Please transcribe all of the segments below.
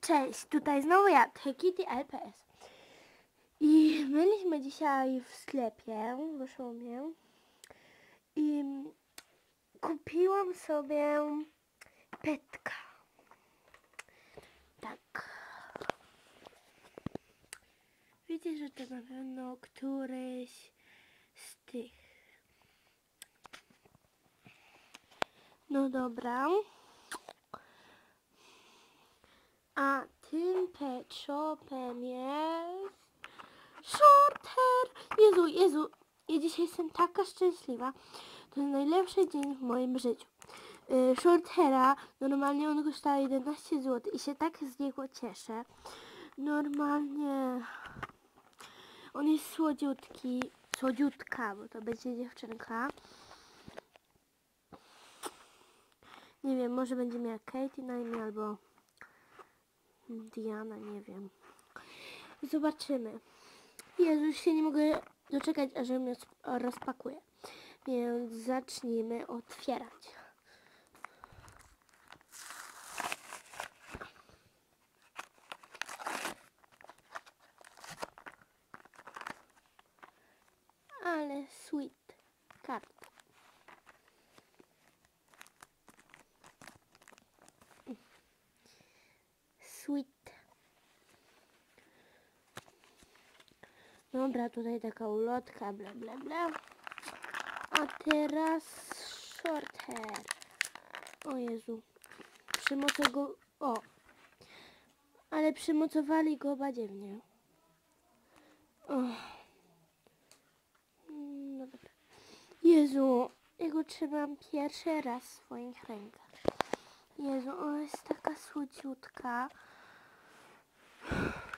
Cześć, tutaj znowu ja, Kitty LPS. I byliśmy dzisiaj w sklepie w Szumie i kupiłam sobie petka. Tak. Wiecie, że to na pewno któryś z tych. No dobra. A tym pet shopem jest shorter. Jezu, Jezu, ja dzisiaj jestem taka szczęśliwa. To jest najlepszy dzień w moim życiu. Yy, shortera, normalnie on kosztuje 11 zł i się tak z niego cieszę. Normalnie on jest słodziutki, słodziutka, bo to będzie dziewczynka. Nie wiem, może będzie miała Katie na imię albo Diana, nie wiem. Zobaczymy. Jezus, się nie mogę doczekać, aż mnie rozpakuje. Więc zacznijmy otwierać. Ale sweet karta. Sweet. Dobra, tutaj taka ulotka, bla bla bla. A teraz short hair. O Jezu. Przymocę go... O. Ale przymocowali go badziewnie. O. Mm, No dobra. Jezu, ja go trzymam pierwszy raz w swoich rękach. Jezu, ona jest taka słodziutka.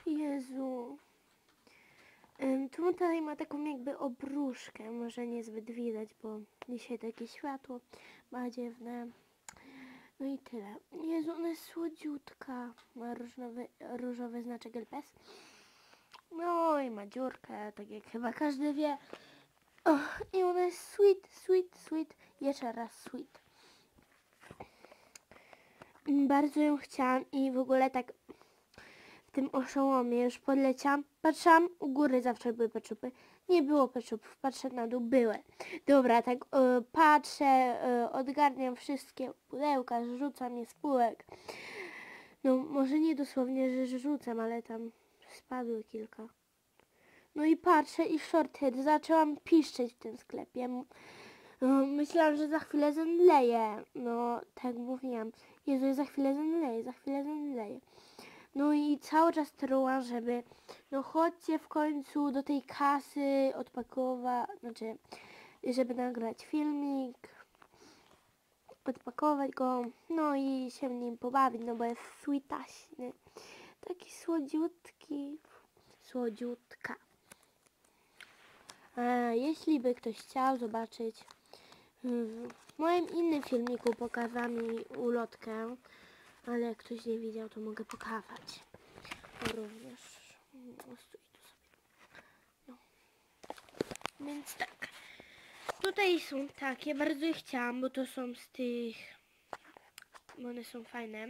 Jezu. Ym, Tutaj ma taką jakby obruszkę, może niezbyt widać, bo dzisiaj takie światło badziewne. No i tyle. Jezu, ona jest słodziutka. Ma różowy, różowy znaczek LPS. No i ma dziurkę, tak jak chyba każdy wie. O, I ona jest sweet, sweet, sweet. Jeszcze raz sweet. Bardzo ją chciałam i w ogóle tak tym oszołomie już podleciałam. Patrzyłam, u góry zawsze były peczupy. Nie było peczupów, patrzę na dół, były. Dobra, tak e, patrzę, e, odgarniam wszystkie pudełka, rzucam je z półek. No może nie dosłownie, że rzucam, ale tam spadły kilka. No i patrzę i shorthead, zaczęłam piszczeć w tym sklepie. No, Myślałam, że za chwilę zemdleję. No, tak mówiłam. Jezu, za chwilę zemdleję, za chwilę zemdleję. No i cały czas trułam, żeby no chodźcie w końcu do tej kasy odpakować, znaczy, żeby nagrać filmik, odpakować go, no i się nim pobawić, no bo jest sweetaśny. Taki słodziutki, słodziutka. E, jeśli by ktoś chciał zobaczyć w moim innym filmiku pokazałam mi ulotkę, ale jak ktoś nie widział, to mogę pokazać. Również. O, stój tu sobie. No. Więc tak. Tutaj są takie, bardzo je chciałam, bo to są z tych, bo one są fajne,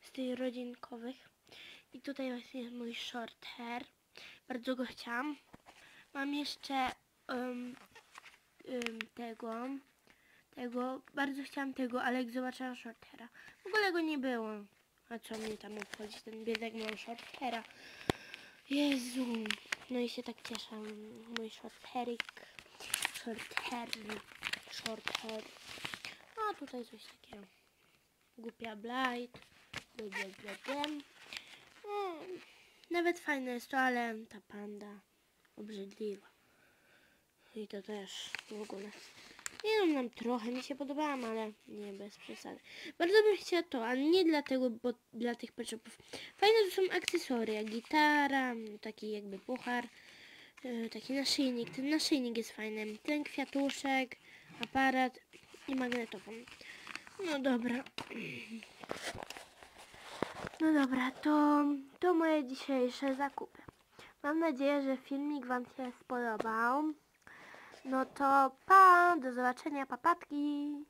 z tych rodzinkowych. I tutaj właśnie jest mój short hair. Bardzo go chciałam. Mam jeszcze em, em, tego, tego, bardzo chciałam tego, ale jak zobaczyłam shortera, w ogóle go nie było. A co mnie tam obchodzi, ten biedek mam shortera. Jezu, no i się tak cieszę, mój shorterik, shorther, shorther. A tutaj coś takiego, głupia blight, bla bla. No, nawet fajne jest to, ale ta panda obrzydliwa. I to też w ogóle. Nie wiem, nam trochę mi się podobałam, ale nie bez przesady. Bardzo bym chciała to, ale nie dlatego, bo dla tych peczopów. Fajne to są akcesoria, gitara, taki jakby puchar, e, taki naszyjnik. Ten naszyjnik jest fajny. Ten kwiatuszek, aparat i magnetofon. No dobra. No dobra, to, to moje dzisiejsze zakupy. Mam nadzieję, że filmik Wam się spodobał. No to pa, do zobaczenia, papatki.